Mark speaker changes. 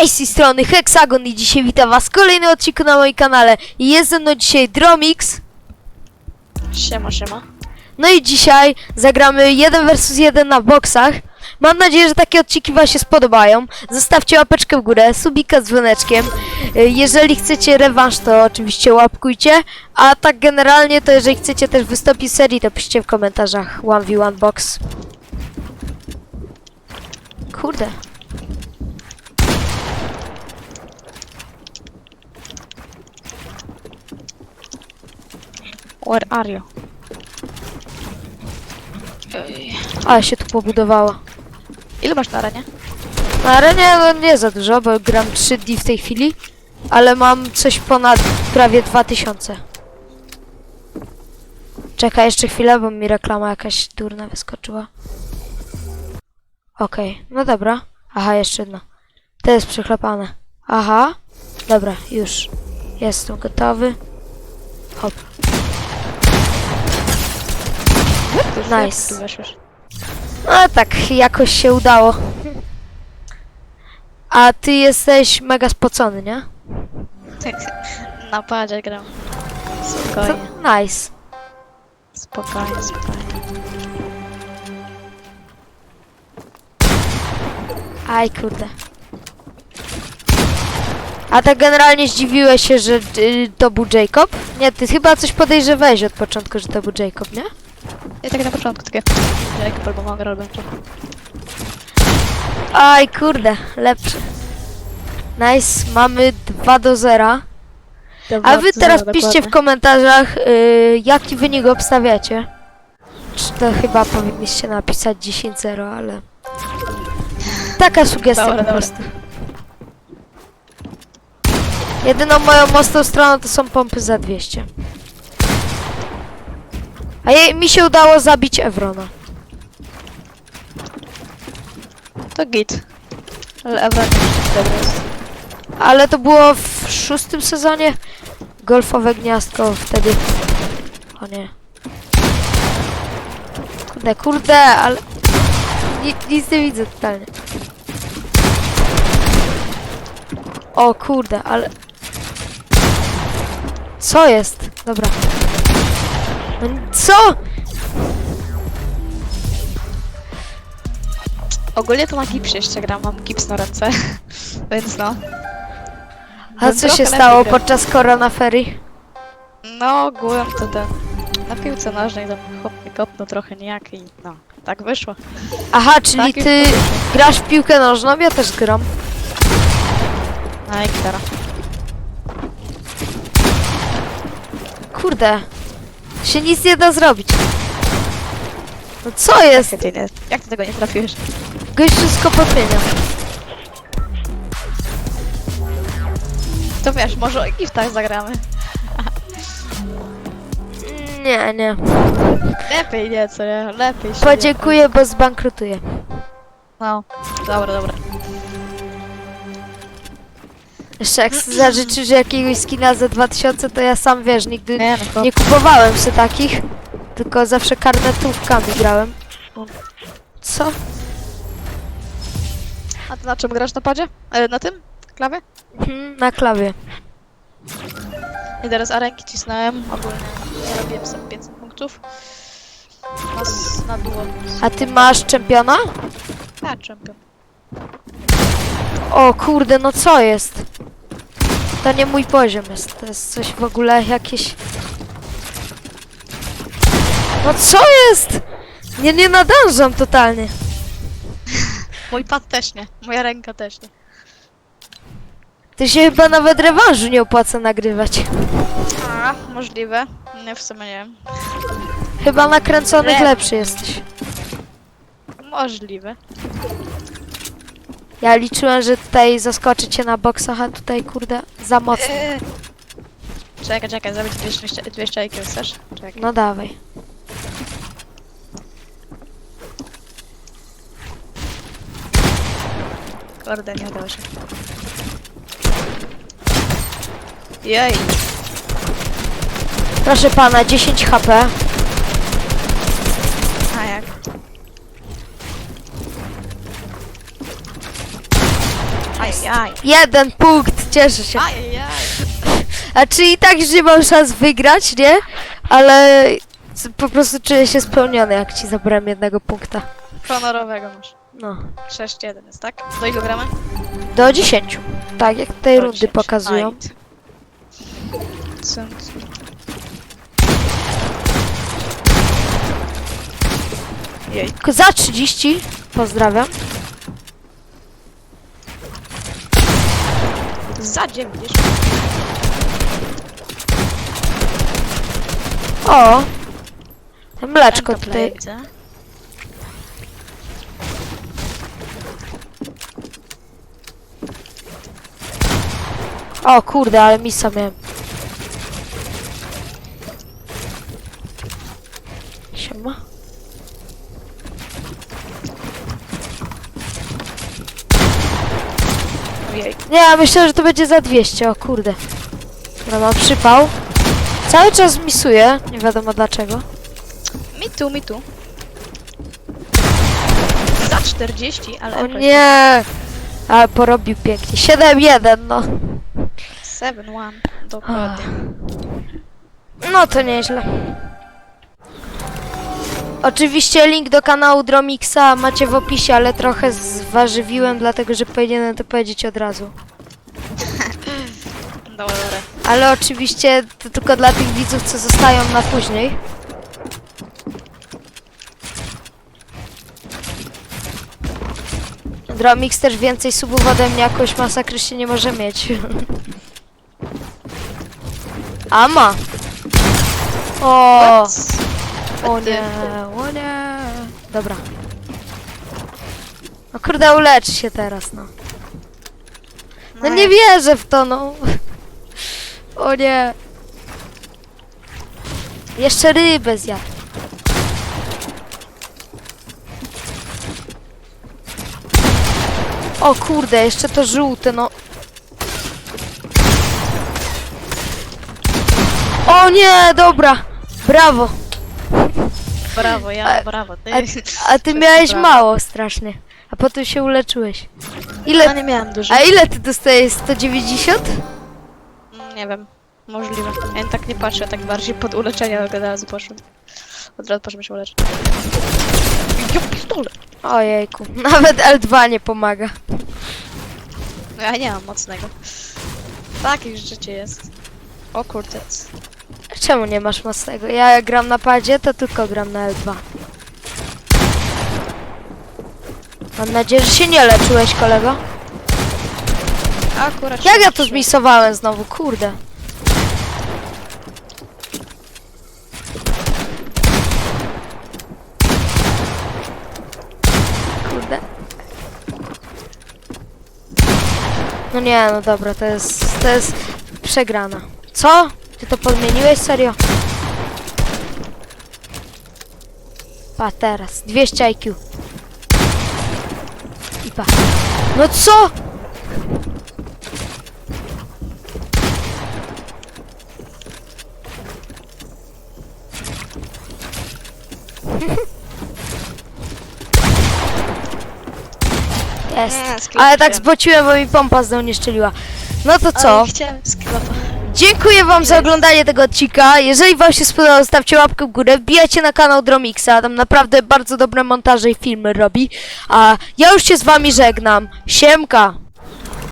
Speaker 1: Cześć, z tej strony Hexagon i dzisiaj witam was w kolejnym odcinku na moim kanale. Jest ze mną dzisiaj Dromix.
Speaker 2: Siema, siema.
Speaker 1: No i dzisiaj zagramy 1 vs 1 na boksach. Mam nadzieję, że takie odcinki wam się spodobają. Zostawcie łapeczkę w górę, subika z dzwoneczkiem. Y, Jeżeli chcecie rewanż, to oczywiście łapkujcie. A tak generalnie, to jeżeli chcecie też wystąpić serii, to piszcie w komentarzach 1v1 box. Kurde.
Speaker 2: Where are you? Ej.
Speaker 1: Się tu pobudowało.
Speaker 2: Ile masz na arenie?
Speaker 1: Na arenie no nie za dużo, bo gram 3 dni w tej chwili, ale mam coś ponad prawie 2000. Czekaj jeszcze chwilę, bo mi reklama jakaś durna wyskoczyła. Okej, no dobra. Aha, jeszcze jedna. To jest przyklepane. Aha, dobra, już. Jestem gotowy. Hop.
Speaker 2: Jak
Speaker 1: Nice.
Speaker 2: tu weszłeś?
Speaker 1: No tak, jakoś się udało. A ty jesteś mega spocony, nie?
Speaker 2: Na padzie gram.
Speaker 1: To,
Speaker 2: Spokojnie,
Speaker 1: nice.
Speaker 2: spokojnie, spokojnie.
Speaker 1: Aj, kurde. A tak generalnie zdziwiłeś się, że y, to był Jacob? Nie, ty chyba coś podejrzewałeś od początku, że to był Jacob, nie?
Speaker 2: Ja tak na początku takie... Jak albo mogę robię to.
Speaker 1: Aj, kurde, lepszy. Nice, mamy 2 do 0. A wy teraz piszcie w komentarzach, y, jaki wynik obstawiacie. Czy to chyba powinniście napisać 10-0, ale... Taka sugestia
Speaker 2: Dobra,
Speaker 1: po
Speaker 2: dobra.
Speaker 1: prostu. Jedyną moją mocną stroną to są pompy za 200. A jej, mi się udało zabić Evrona.
Speaker 2: To git. Ale dobry jest.
Speaker 1: Ale to było w szóstym sezonie. Golfowe gniazdko wtedy. O nie. Kurde, kurde, ale... Ni nic nie widzę totalnie. O kurde, ale... Co jest? Dobra. Co?
Speaker 2: Ogólnie to na gipsie jeszcze gram, mam gips na ręce. Więc no.
Speaker 1: A co się stało podczas koronaferii?
Speaker 2: No, ogółem to ten... Na piłce nożnej tam chłop mi kopnął trochę nijak i no. Tak wyszło.
Speaker 1: Aha, czyli
Speaker 2: Tak,
Speaker 1: ty grasz w piłkę nożną? Ja też gram.
Speaker 2: No i gitara.
Speaker 1: Kurde. Się nic nie da zrobić. No co jest?
Speaker 2: Jak ty, nie, jak ty tego nie trafiłeś?
Speaker 1: Gość wszystko podmienia.
Speaker 2: To wiesz, może o giftach zagramy.
Speaker 1: Nie, nie.
Speaker 2: Lepiej nie, co nie? Lepiej się
Speaker 1: Podziękuję, bo zbankrutuję.
Speaker 2: No, dobra, dobra.
Speaker 1: Jeszcze jak zażyczysz jakiegoś skina za 2000, to ja sam wiesz, nigdy
Speaker 2: Nie, no to...
Speaker 1: nie kupowałem się takich. Tylko zawsze karnetówkami grałem. Co?
Speaker 2: A ty na czym grasz na padzie? E, na tym? Klawie?
Speaker 1: Hmm, na klawie.
Speaker 2: I teraz arenki cisnąłem, ogólnie robiłem sobie 500 punktów. Na, s- na duo.
Speaker 1: A ty masz czempiona?
Speaker 2: Ja czempion.
Speaker 1: O kurde, no co jest? To nie mój poziom jest. To jest coś w ogóle jakieś... No co jest? Nie, nie nadążam totalnie.
Speaker 2: Mój pad też nie, moja ręka też nie.
Speaker 1: Ty się chyba nawet rewanżu nie opłaca nagrywać.
Speaker 2: A, możliwe. Nie, w sumie nie wiem.
Speaker 1: Chyba nakręconych
Speaker 2: Nie.
Speaker 1: lepszy jesteś.
Speaker 2: Możliwe.
Speaker 1: Ja liczyłem, że tutaj zaskoczy cię na boksach, a tutaj kurde za mocno.
Speaker 2: Eee. Czekaj, czekaj, zrobić 200, 200 IQ, chcesz? Czekaj.
Speaker 1: No dawaj.
Speaker 2: Kurde, nie udało się. Jej,
Speaker 1: Proszę pana, 10 HP.
Speaker 2: a jak?
Speaker 1: Jest.
Speaker 2: Ajajaj.
Speaker 1: Jeden punkt, cieszę się.
Speaker 2: Ajajaj.
Speaker 1: A czy i tak już nie mam szans wygrać, nie? Ale z- po prostu czuję się spełniony, jak ci zabrałem jednego punkta.
Speaker 2: Honorowego masz.
Speaker 1: No.
Speaker 2: 6-1 jest, tak? Do ilu gramy?
Speaker 1: Do 10. Tak, jak tej
Speaker 2: Do
Speaker 1: rundy
Speaker 2: 10.
Speaker 1: pokazują.
Speaker 2: Ajt. Cent. Jej.
Speaker 1: Tylko Za 30. Pozdrawiam.
Speaker 2: Za 90.
Speaker 1: O! Mleczko tutaj.
Speaker 2: widzę.
Speaker 1: O kurde, ale misa miałem. Siema.
Speaker 2: Ojej.
Speaker 1: Nie, ja myślę, że to będzie za 200, o kurde. Dobra, mam przypał. Cały czas misuję, nie wiadomo dlaczego.
Speaker 2: Mi tu, mi tu. Za 40, ale
Speaker 1: O nie! Ale porobił pięknie. 7-1, no.
Speaker 2: 7-1. Dokładnie.
Speaker 1: No to nieźle. Oczywiście link do kanału Dromixa macie w opisie, ale trochę zważywiłem, dlatego że powinienem to powiedzieć od razu.
Speaker 2: Dobra, dobra.
Speaker 1: Ale oczywiście to tylko dla tych widzów, co zostają na później. Dromix też więcej subów ode mnie jakoś masakrycznie nie może mieć. Ama! O! O nie, o nie. Dobra. No kurde, ulecz się teraz, no. No nie wierzę w to, no. O nie. Jeszcze rybę zjadł. O kurde, jeszcze to żółte, no. O nie, dobra. Brawo.
Speaker 2: Brawo, ja,
Speaker 1: A-
Speaker 2: brawo. Ty.
Speaker 1: A, a ty miałeś
Speaker 2: brawo.
Speaker 1: mało strasznie. A potem się uleczyłeś. Ile,
Speaker 2: Ja nie miałem dużo.
Speaker 1: a ile ty dostajesz? 190?
Speaker 2: Mm, Nie wiem. Możliwe. Ja tak nie patrzę, tak bardziej pod uleczenie od razu poszłem. Od razu poszłem się uleczyć. Ja pistole.
Speaker 1: Ojejku, nawet L2 nie pomaga.
Speaker 2: No ja nie mam mocnego. Tak już życie jest. O kurde.
Speaker 1: Czemu nie masz mocnego? Ja jak gram na padzie, to tylko gram na L2. Mam nadzieję, że się nie leczyłeś, kolego.
Speaker 2: Akurat
Speaker 1: Jak ja to zmisowałem znowu? Kurde. Kurde. No nie, no dobra, to jest, to jest przegrana. Co? Ty to podmieniłeś? Serio? Pa, teraz. 200 IQ. I pa. No co? Jest.
Speaker 2: Nie,
Speaker 1: Ale tak
Speaker 2: się.
Speaker 1: zbociłem, bo mi pompa znowu nie szczeliła. No to co?
Speaker 2: Ale chciałem sklepa.
Speaker 1: Dziękuję wam za oglądanie tego odcinka. Jeżeli wam się spodobało, zostawcie łapkę w górę. Wbijajcie na kanał Dromixa. Tam naprawdę bardzo dobre montaże i filmy robi. A ja już się z wami żegnam. Siemka!